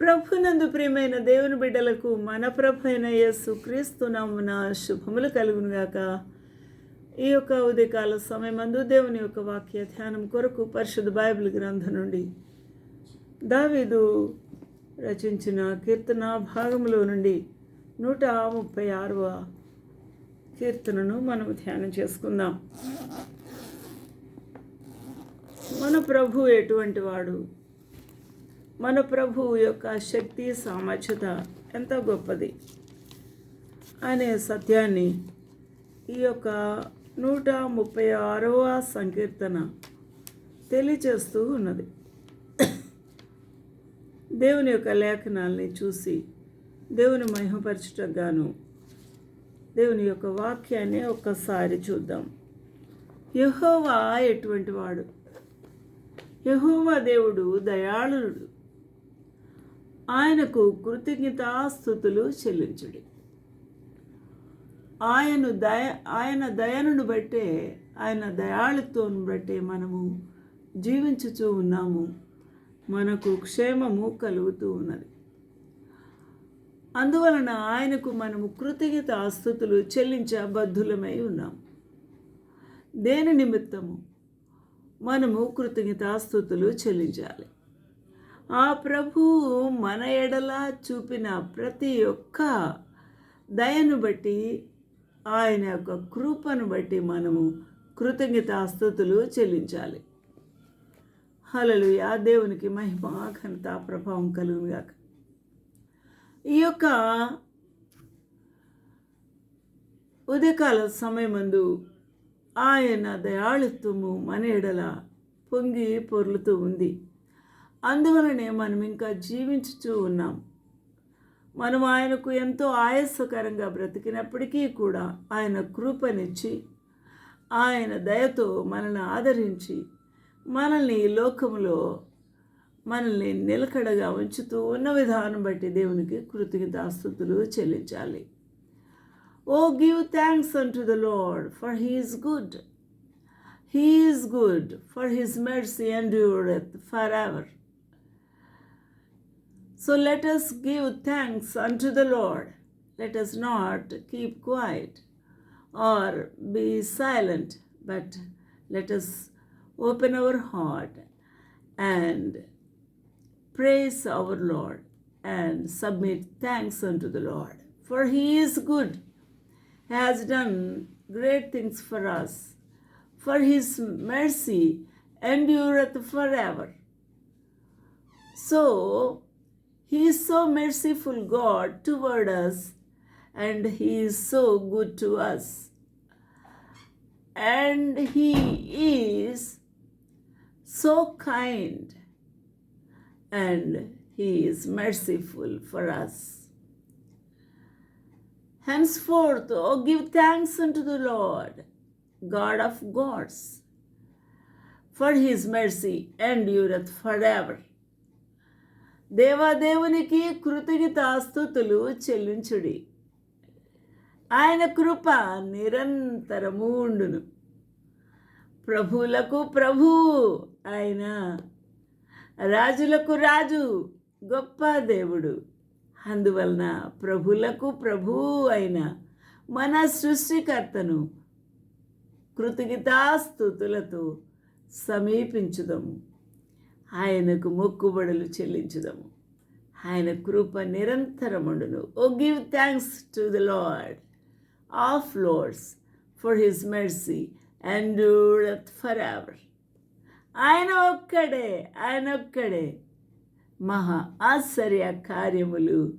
ప్రభునందు ప్రియమైన దేవుని బిడ్డలకు మన ప్రభు అయిన యేసు క్రీస్తు నమ్మున శుభములు కలుగునుగాక. ఈ యొక్క ఉదయకాల సమయమందు దేవుని యొక్క వాక్య ధ్యానం కొరకు పరిశుద్ధ బైబిల్ గ్రంథం నుండి దావీదు రచించిన కీర్తన భాగంలో నుండి నూట ముప్పై ఆరవ కీర్తనను మనం ధ్యానం చేసుకుందాం. మన ప్రభు ఎటువంటి వాడు? మన ప్రభువు యొక్క శక్తి సామర్థ్యత ఎంత గొప్పది అనే సత్యాన్ని ఈ యొక్క నూట ముప్పై ఆరవ సంకీర్తన తెలియచేస్తూ ఉన్నది. దేవుని యొక్క లేఖనాల్ని చూసి దేవుని మహిమపరచుటకు గాను దేవుని యొక్క వాక్యాన్ని ఒక్కసారి చూద్దాం. యహోవా ఎటువంటి వాడు? యహోవా దేవుడు దయాళుడు. ఆయనకు కృతజ్ఞతాస్థుతులు చెల్లించుడి. ఆయన దయ ఆయన దయను బట్టే ఆయన దయాళుత్వం బట్టే మనము జీవించుచూ ఉన్నాము. మనకు క్షేమము కలుగుతూ ఉన్నది. అందువలన ఆయనకు మనము కృతజ్ఞత ఆస్తుతులు చెల్లించ బద్ధులమై ఉన్నాము దేని నిమిత్తము మనము కృతజ్ఞతాస్థుతులు చెల్లించాలి? ఆ ప్రభు మన ఎడలా చూపిన ప్రతి ఒక్క దయను బట్టి ఆయన యొక్క కృపను బట్టి మనము కృతజ్ఞతాస్థుతులు చెల్లించాలి. హలలుయ దేవునికి మహిమ ఘనత ప్రభావం కలుగుగాక ఈ యొక్క ఉదయకాల సమయమందు ఆయన దయాళుత్వము మన ఎడల పొంగి పొర్లుతూ ఉంది. అందువలనే మనం ఇంకా జీవించుతూ ఉన్నాం. మనం ఆయనకు ఎంతో ఆయాసకరంగా బ్రతికినప్పటికీ కూడా ఆయన కృపనిచ్చి ఆయన దయతో మనల్ని ఆదరించి మనల్ని ఈ లోకంలో మనల్ని నిలకడగా ఉంచుతూ ఉన్న విధానం బట్టి దేవునికి కృతజ్ఞతాస్థుతులు చెల్లించాలి. O give thanks unto the Lord for he's good he's good for his mercy endureth for ever So let us give thanks unto the Lord. Let us not keep quiet or be silent, but let us open our heart and praise our Lord and submit thanks unto the Lord. For he is good, has done great things for us, for his mercy endureth forever. So, he is so merciful God toward us, and He is so good to us. And He is so kind, and He is merciful for us. Henceforth, oh, give thanks unto the Lord, God of gods, for His mercy endureth forever. దేవాదేవునికి కృతజ్ఞతాస్తుతులు చెల్లించుడి. ఆయన కృప నిరంతరము ఉండును. ప్రభువులకు ప్రభు ఆయన రాజులకు రాజు గొప్ప దేవుడు. అందువలన ప్రభులకు ప్రభువు అయిన మన సృష్టికర్తను కృతజ్ఞతాస్తుతులతో సమీపించుదము. ఆయనకు మొక్కుబడులు చెల్లించుదాము. ఆయన కృప నిరంతరముండును. O give thanks to the Lord of lords for his mercy and for ever ఆయన ఒక్కడే ఆయన ఒక్కడే మహా ఆశ్చర్య కార్యములు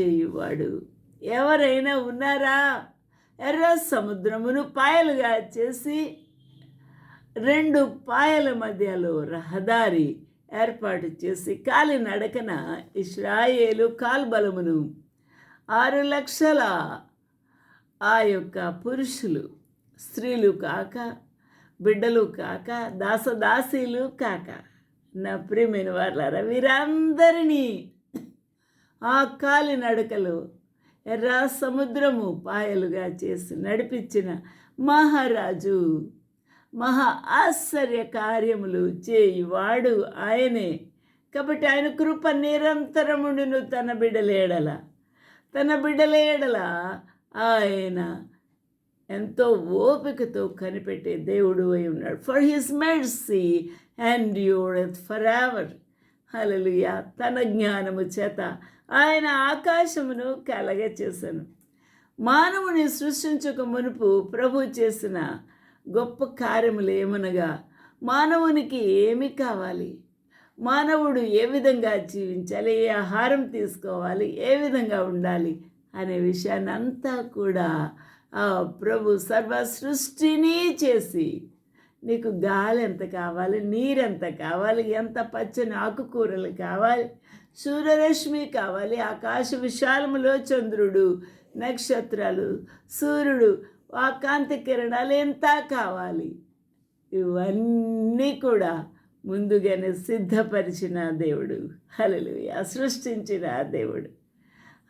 చేయువాడు. ఎవరైనా ఉన్నారా? ఎర్ర సముద్రమును పాయలుగా చేసి రెండు పాయల మధ్యలో రహదారి ఏర్పాటు చేసి కాలినడకన ఇస్రాయేలు కాల్బలమును ఆరు లక్షల ఆ యొక్క పురుషులు స్త్రీలు కాక బిడ్డలు కాక దాసదాసీలు కాక. నా ప్రియమైన వాళ్ళారా వీరందరినీ ఆ కాలినడకలో ఎర్ర సముద్రము పాయలుగా చేసి నడిపించిన మహారాజు మహా ఆశ్చర్య కార్యములు చేయువాడు ఆయనే. కాబట్టి ఆయన కృప నిరంతరముండును తన బిడ్డలేడల. తన బిడలేడల ఆయన ఎంతో ఓపికతో కనిపెట్టే దేవుడు అయి ఉన్నాడు. For his mercy endureth for ever hallelujah తన జ్ఞానము చేత ఆయన ఆకాశమును కలగ చేశాను మానవుని సృష్టించక మునుపు ప్రభు చేసిన గొప్ప కార్యములు ఏమనగా మానవునికి ఏమి కావాలి? మానవుడు ఏ విధంగా జీవించాలి? ఏ ఆహారం తీసుకోవాలి? ఏ విధంగా ఉండాలి? అనే విషయాన్ని అంతా కూడా ఆ ప్రభు సర్వ సృష్టిని చేసి నీకు గాలి ఎంత కావాలి? నీరు ఎంత కావాలి? ఎంత పచ్చని ఆకుకూరలు కావాలి? సూర్యరశ్మి కావాలి? ఆకాశ విశాలములో చంద్రుడు నక్షత్రాలు సూర్యుడు ఆ కాంతి కిరణాలు ఎంత కావాలి? ఇవన్నీ కూడా ముందుగానే సిద్ధపరిచిన దేవుడు. హలలు సృష్టించిన దేవుడు.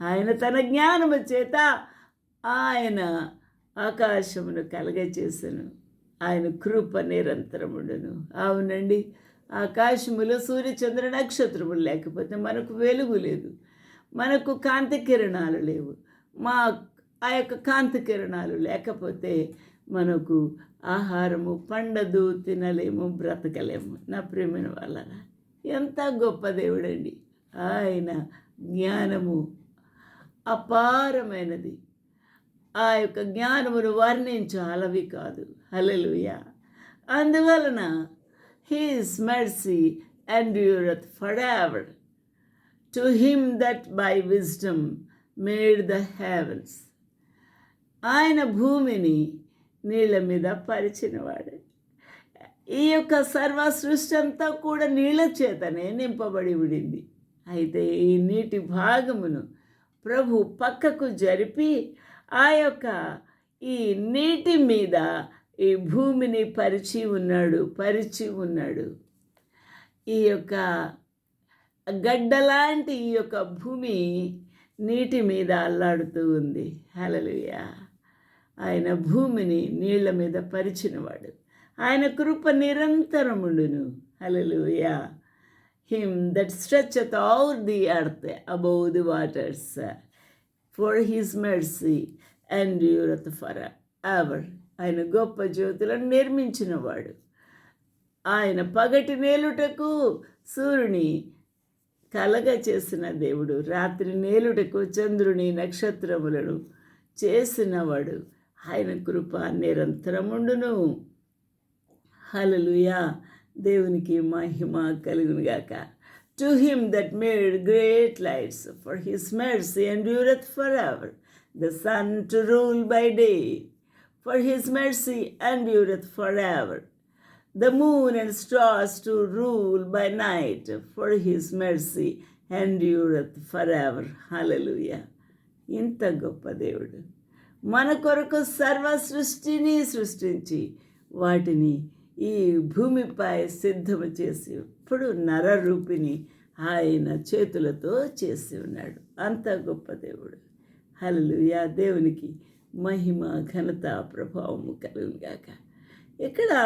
ఆయన తన జ్ఞానము చేత ఆయన ఆకాశమును కలగచేసను ఆయన కృప నిరంతరముడును. అవునండి. ఆకాశములో సూర్య చంద్ర నక్షత్రములు లేకపోతే మనకు వెలుగు లేదు. మనకు కాంతి కిరణాలు లేవు. మా ఆ యొక్క కాంతి కిరణాలు లేకపోతే మనకు ఆహారము పండదు తినలేము బ్రతకలేము. నా ప్రేమైన వాళ్ళ ఎంత గొప్ప దేవుడండి. ఆయన జ్ఞానము అపారమైనది. ఆ యొక్క జ్ఞానమును వర్ణించాలవి కాదు. హలలుయ అందువలన his mercy endureth for ever to him that by wisdom made the heavens. ఆయన భూమిని నీళ్ళ మీద పరిచినవాడు. ఈ యొక్క సర్వ సృష్టి అంతా కూడా నీళ్ళ చేతనే నింపబడి ఉడింది. అయితే ఈ నీటి భాగమును ప్రభు పక్కకు జరిపి ఆ యొక్క ఈ నీటి మీద ఈ భూమిని పరిచి ఉన్నాడు పరిచి ఉన్నాడు. ఈ యొక్క గడ్డలాంటి ఈ యొక్క భూమి నీటి మీద అల్లాడుతూ ఉంది. హలలుయా ఆయన భూమిని నీళ్ళ మీద పరిచినవాడు. ఆయన కృప నిరంతరముండును. Hallelujah him that stretch out the earth above the waters for his mercy endureth for ever. ఆయన గొప్ప జ్యోతులను నిర్మించినవాడు. ఆయన పగటి నేలుటకు సూర్యుని కలగ చేసిన దేవుడు. రాత్రి నేలుటకు చంద్రుని నక్షత్రములను చేసినవాడు. ఆయన కృప నిరంతరముండును. హలలుయా దేవునికి మహిమ కలుగునుగాక to him that made great lights for his mercy endureth for ever the sun to rule by day for his mercy endureth for ever the moon and stars to rule by night, for his mercy endureth forever. Hallelujah. ఇంత గొప్ప దేవుడు. మన కొరకు సర్వ సృష్టిని సృష్టించి వాటిని ఈ భూమిపై సిద్ధము చేసి ఇప్పుడు నరరూపిని ఆయన చేతులతో చేసి ఉన్నాడు. అంత గొప్ప దేవుడు. హల్లెలూయా. దేవునికి మహిమ ఘనత ప్రభావము కలుగుగాక ఇక్కడ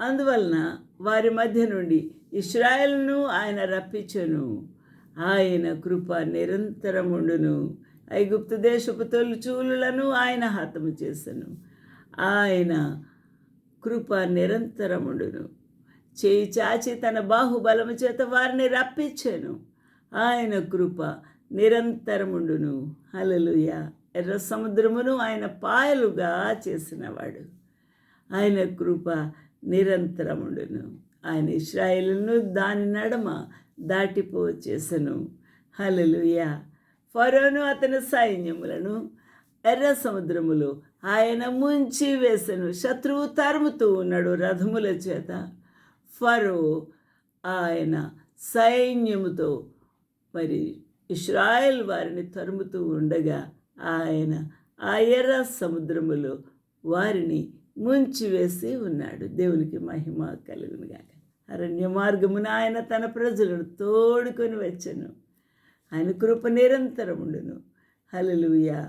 అందువలన వారి మధ్య నుండి ఇస్రాయల్ను ఆయన రప్పించను. ఆయన కృప నిరంతరముండును. ఐగుప్తు దేశపు తొలిచూలులను ఆయన హతము చేసను. ఆయన కృప నిరంతరముడును. చేయి చాచి తన బాహుబలము చేత వారిని రప్పించాను. ఆయన కృప నిరంతరముండును. హలలుయ ఎర్ర సముద్రమును ఆయన పాయలుగా చేసినవాడు. ఆయన కృప నిరంతరముండును. ఆయన ఇస్రాయిలను దాని నడమ దాటిపో చేసను. హలలుయా ఫరోను అతని సైన్యములను ఎర్ర సముద్రములు ఆయన ముంచి వేసను. శత్రువు తరుముతూ ఉన్నాడు రథముల చేత. ఫరో ఆయన సైన్యముతో మరి ఇస్రాయల్ వారిని తరుముతూ ఉండగా ఆయన ఆ ఎర్ర సముద్రములో వారిని ముంచివేసి ఉన్నాడు. దేవునికి మహిమ కలుగునుగాక. అరణ్య మార్గమున ఆయన తన ప్రజలను తోడుకొని వచ్చాను. ఆయన కృప నిరంతరముండును హలలుయ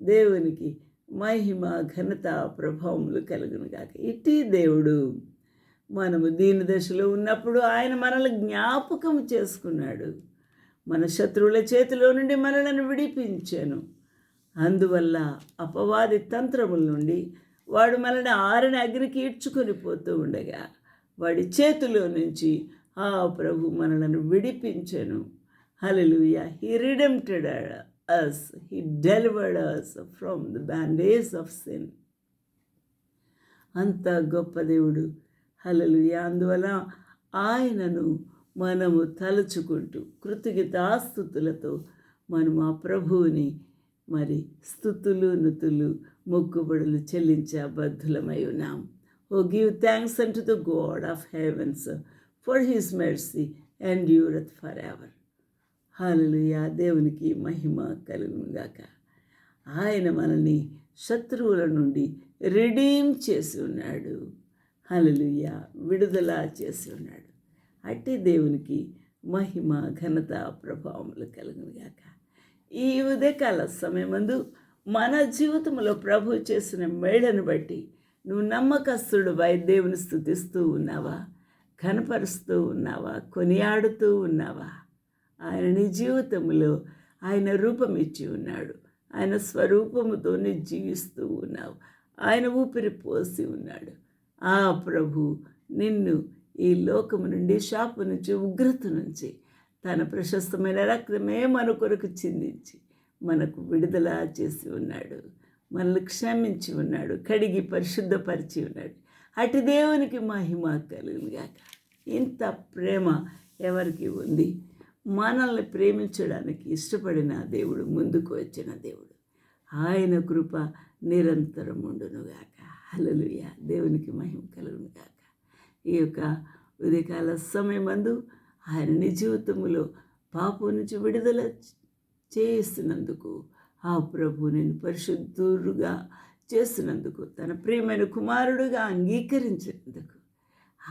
దేవునికి మహిమ ఘనత ప్రభావములు కలుగునుగాక ఇటీ దేవుడు మనము దీని దశలో ఉన్నప్పుడు ఆయన మనల్ని జ్ఞాపకం చేసుకున్నాడు. మన శత్రువుల చేతిలో నుండి మనలను విడిపించాను. అందువల్ల అపవాది తంత్రముల నుండి వాడు మనల్ని ఆరని అగ్నికి ఈడ్చుకొని పోతూ ఉండగా వాడి చేతిలో నుంచి ఆ ప్రభు మనలను విడిపించను. Hallelujah he redeemed us he delivered us from the bondage of sin అంత గొప్ప దేవుడు. హల్లెలూయా అందువల్ల ఆయనను మనము తలుచుకుంటూ కృతజ్ఞతాస్థుతులతో మనము ఆ ప్రభువుని మరి స్థుతులు నుతులు మొక్కుబడులు చెల్లించే బద్ధులమై ఉన్నాం. O give thanks and to the God of heavens for his mercy endureth for ever hallelujah. దేవునికి మహిమ కలుగునుగాక. ఆయన మనల్ని శత్రువుల నుండి రిడీమ్ చేసి ఉన్నాడు హలలుయ. విడుదల చేసి ఉన్నాడు అట్టి దేవునికి మహిమ ఘనత ప్రభావములు కలుగునుగాక. ఈ ఉదయకాల సమయమందు మన జీవితంలో ప్రభు చేసిన మేడను బట్టి నువ్వు నమ్మకస్తుడు వై దేవుని స్థుతిస్తూ ఉన్నావా? కనపరుస్తూ ఉన్నావా? కొనియాడుతూ ఉన్నావా? ఆయన నీ జీవితంలో ఆయన రూపం ఇచ్చి ఉన్నాడు. ఆయన స్వరూపముతోనే జీవిస్తూ ఉన్నావు. ఆయన ఊపిరి పోసి ఉన్నాడు. ఆ ప్రభు నిన్ను ఈ లోకము నుండి షాపు నుంచి ఉగ్రత నుంచి తన ప్రశస్తమైన రక్తమే మన కొరకు చిందించి మనకు విడుదల చేసి ఉన్నాడు. మనల్ని క్షమించి ఉన్నాడు. కడిగి పరిశుద్ధపరిచి ఉన్నాడు. అటు దేవునికి మహిమ కలుగుగాక ఇంత ప్రేమ ఎవరికి ఉంది? మనల్ని ప్రేమించడానికి ఇష్టపడిన దేవుడు ముందుకు వచ్చిన దేవుడు. ఆయన కృప నిరంతరం ఉండునుగాక హలలుయ దేవునికి మహిమ కలుగునుగాక ఈ యొక్క ఉదయకాల సమయమందు ఆయన నీ జీవితంలో పాపం నుంచి విడుదల చేస్తున్నందుకు ఆ ప్రభు నేను పరిశుద్ధుడుగా చేస్తున్నందుకు తన ప్రియమైన కుమారుడుగా అంగీకరించినందుకు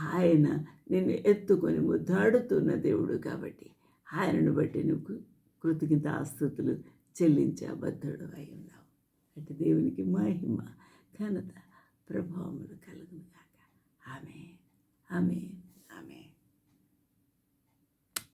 ఆయన నిన్ను ఎత్తుకొని ముద్దాడుతున్న దేవుడు కాబట్టి ఆయనను బట్టి నువ్వు కృతజ్ఞత ఆస్తుతులు చెల్లించే అబద్ధుడు అయి ఉన్నావు. అంటే దేవునికి మహిమ ఘనత ప్రభావములు కలుగును కాక ఆమె ఆమె